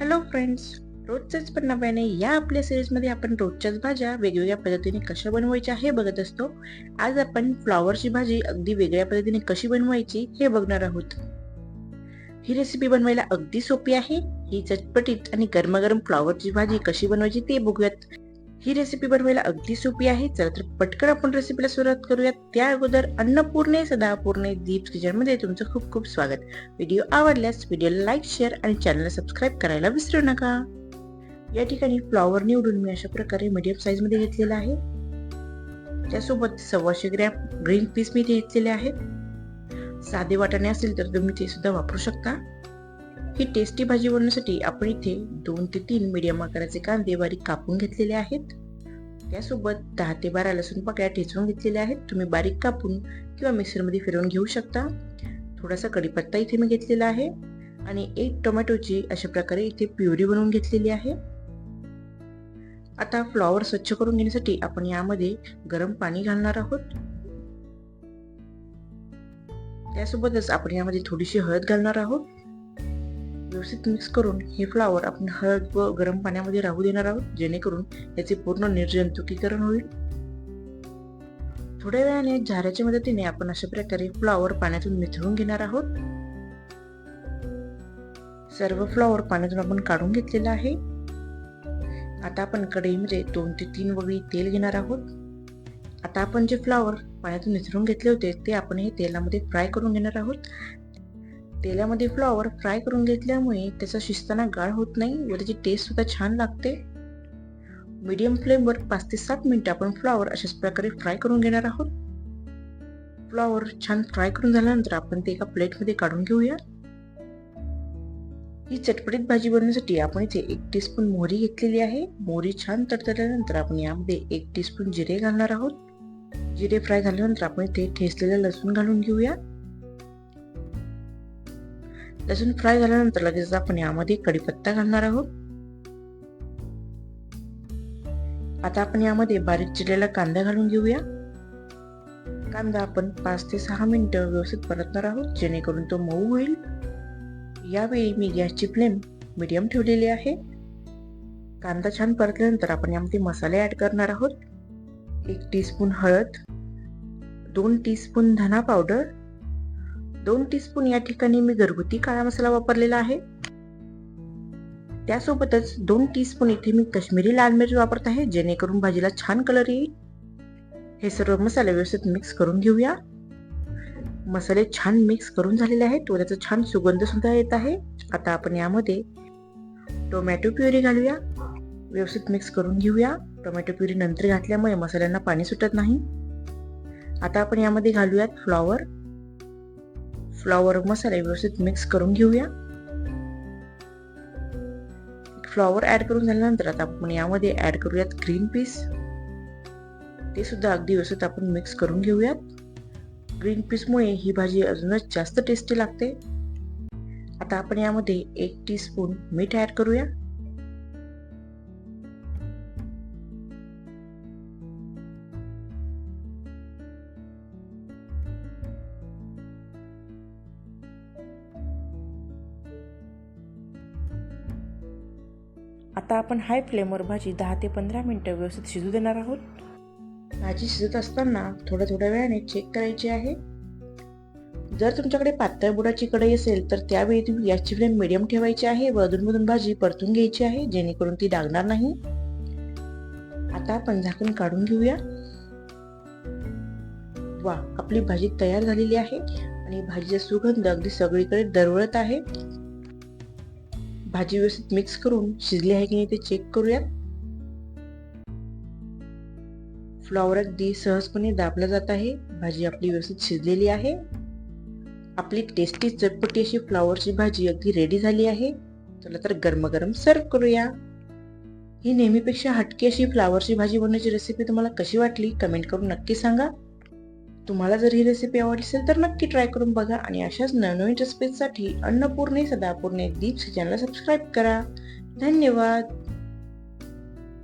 Hello friends रोजच्याच पण नव्याने या आपल्या सिरीजमध्ये आपण रोजच्याच भाज्या वेगवेगळ्या पद्धतीने कशा बनवायच्या हे बघत असतो. आज आपण फ्लॉवरची भाजी अगदी वेगळ्या पद्धतीने कशी बनवायची हे बघणार आहोत. ही रेसिपी बनवायला अगदी सोपी आहे. ही चटपटीत आणि गरमागरम फ्लॉवरची भाजी कशी बनवायची ते बघूयात. ही रेसिपी बनवायला अगदी सोपी आहे. चला तर पटकन आपण रेसिपीला सुरुवात करूयात. त्या अगोदर अन्नपूर्णे सदापूर्णे दीप किचनमध्ये तुमचं खूप खूप स्वागत. व्हिडिओ आवडल्यास व्हिडिओला लाईक शेअर आणि चॅनलला सबस्क्राईब करायला विसरू नका. या ठिकाणी फ्लॉवर निवडून मी अशा प्रकारे मीडियम साईजमध्ये घेतलेला आहे. त्यासोबत सव्वाशे ग्रॅम ग्रीन पीस मी इथे घेतलेले आहेत. साधे वाटाणे असेल तर तुम्ही ते सुद्धा वापरू शकता. ही टेस्टी भाजी बनवण्यासाठी आपण इथे दोन ते तीन मीडियम आकाराचे कांदे बारीक कापून घेतलेले आहेत. त्यासोबत दहा ते बारा लसूण पाकळ्या ठेचून घेतलेल्या आहेत. तुम्ही बारीक कापून किंवा मिक्सरमध्ये फिरवून घेऊ शकता. थोडासा कढीपत्ता इथे मी घेतलेला आहे. आणि एक टोमॅटोची अशा प्रकारे इथे प्युरी बनवून घेतलेली आहे. आता फ्लॉवर स्वच्छ करून घेण्यासाठी आपण यामध्ये गरम पाणी घालणार आहोत. त्यासोबतच आपण यामध्ये थोडीशी हळद घालणार आहोत. व्यवस्थित मिक्स करून हे फ्लॉवर आपण हळद व गरम पाण्यामध्ये राहू देणार आहोत जेणेकरून याचे पूर्ण निर्जंतुकीकरण होईल. थोड्या वेळाने झाऱ्याच्या मदतीने आपण अशा प्रकारे फ्लॉवर पाण्यातून मिसळून घेणार आहोत. सर्व फ्लॉवर पाण्यातून आपण काढून घेतलेला आहे. आता आपण कढईमध्ये दोन ते तीन वगळी तेल घेणार आहोत. आता आपण जे फ्लॉवर पाण्यातून निसरून घेतले होते ते आपण हे तेलामध्ये फ्राय करून घेणार आहोत. तेलामध्ये फ्लॉवर फ्राय करून घेतल्यामुळे त्याचा शिजताना गाळ होत नाही व त्याची टेस्ट सुद्धा छान लागते. मीडियम फ्लेमवर पाच ते सात मिनिटं आपण फ्लॉवर अशाच प्रकारे फ्राय करून घेणार आहोत. फ्लॉवर छान फ्राय करून झाल्यानंतर आपण ते एका प्लेटमध्ये काढून घेऊया. ही चटपटीत भाजी बनवण्यासाठी आपण इथे एक टीस्पून मोहरी घेतलेली आहे. मोहरी छान तडतडल्यानंतर आपण यामध्ये एक टीस्पून जिरे घालणार आहोत. जिरे फ्राय झाल्यानंतर आपण इथे ठेचलेलं लसूण घालून घेऊया. लसूण फ्राय झाल्यानंतर लगेच आपण यामध्ये कढीपत्ता घालणार आहोत. आता आपण यामध्ये बारीक चिरलेला कांदा घालून घेऊया. कांदा आपण पाच ते सहा मिनिटं व्यवस्थित परतणार आहोत जेणेकरून तो मऊ होईल. यावेळी मी गॅसची फ्लेम मिडियम ठेवलेली आहे. कांदा छान परतल्यानंतर आपण यामध्ये मसाले ऍड करणार आहोत. एक टीस्पून हळद दोन टीस्पून धना पावडर दोन टीस्पून या ठिकाणी मी घरगुती काळा मसाला वापरलेला आहे. त्यासोबतच दोन टीस्पून इथे मी कश्मीरी लाल मिरची वापरत आहे जेणेकरून भाजीला छान कलर येईल. हे सर्व मसाले व्यवस्थित मिक्स करून घेऊया. मसाले छान मिक्स करून झालेले आहेत व त्याचा छान सुगंध सुद्धा येत आहे. आता आपण यामध्ये टोमॅटो प्युरी घालूया. व्यवस्थित मिक्स करून घेऊया. टोमॅटो प्युरी नंतर घातल्यामुळे मसाल्यांना पाणी सुटत नाही. आता आपण यामध्ये घालूयात फ्लॉवर फ्लॉवर मसाले व्यवस्थित मिक्स करून घेऊया फ्लॉवर ऍड करून झाल्यानंतर आता आपण यामध्ये ऍड करूयात ग्रीन पीस ते सुद्धा अगदी व्यवस्थित आपण मिक्स करून घेऊयात ग्रीन पीसमुळे ही भाजी अजूनच जास्त टेस्टी लागते आता आपण यामध्ये एक टी स्पून मीठ ऍड करूया आता आपण हाय फ्लेमवर भाजी दहा ते पंधरा मिनटं व्यवस्थित शिजू देणार आहोत. भाजी शिजत असताना थोड्या थोड्या वेळाने चेक करायची आहे. जर तुमच्याकडे पातळ बुडाची कढई असेल तर त्यावेळी तुम्ही गॅसची फ्लेम मिडियम ठेवायची आहे व अधूनमधून भाजी परतून घ्यायची आहे जेणेकरून ती डागणार नाही. आता आपण झाकण काढून घेऊया. वा आपली भाजी तयार झालेली आहे आणि भाजीचा सुगंध अगदी सगळीकडे दरवळत आहे. भाजी व्यवस्थित मिक्स करून शिजली आहे की नाही ते चेक करूयात. फ्लॉवर अगदी सहजपणे दाबला जात आहे. भाजी आपली व्यवस्थित शिजलेली आहे. आपली टेस्टी चटपटी अशी फ्लॉवरची भाजी अगदी रेडी झाली आहे. चला तर गरम सर्व करूया. ही नेहमीपेक्षा हटकी अशी फ्लावरची भाजी बनवण्याची रेसिपी तुम्हाला कशी वाटली? कमेंट करून नक्की सांगा. तुम्हाला जर ही रेसिपी आवडली असेल तर नक्की ट्राय करून बघा आणि अशाच नवनवीन रेसिपीसाठी अन्नपूर्णे सदापूर्णे दीप्स चॅनलला सबस्क्राईब करा. धन्यवाद.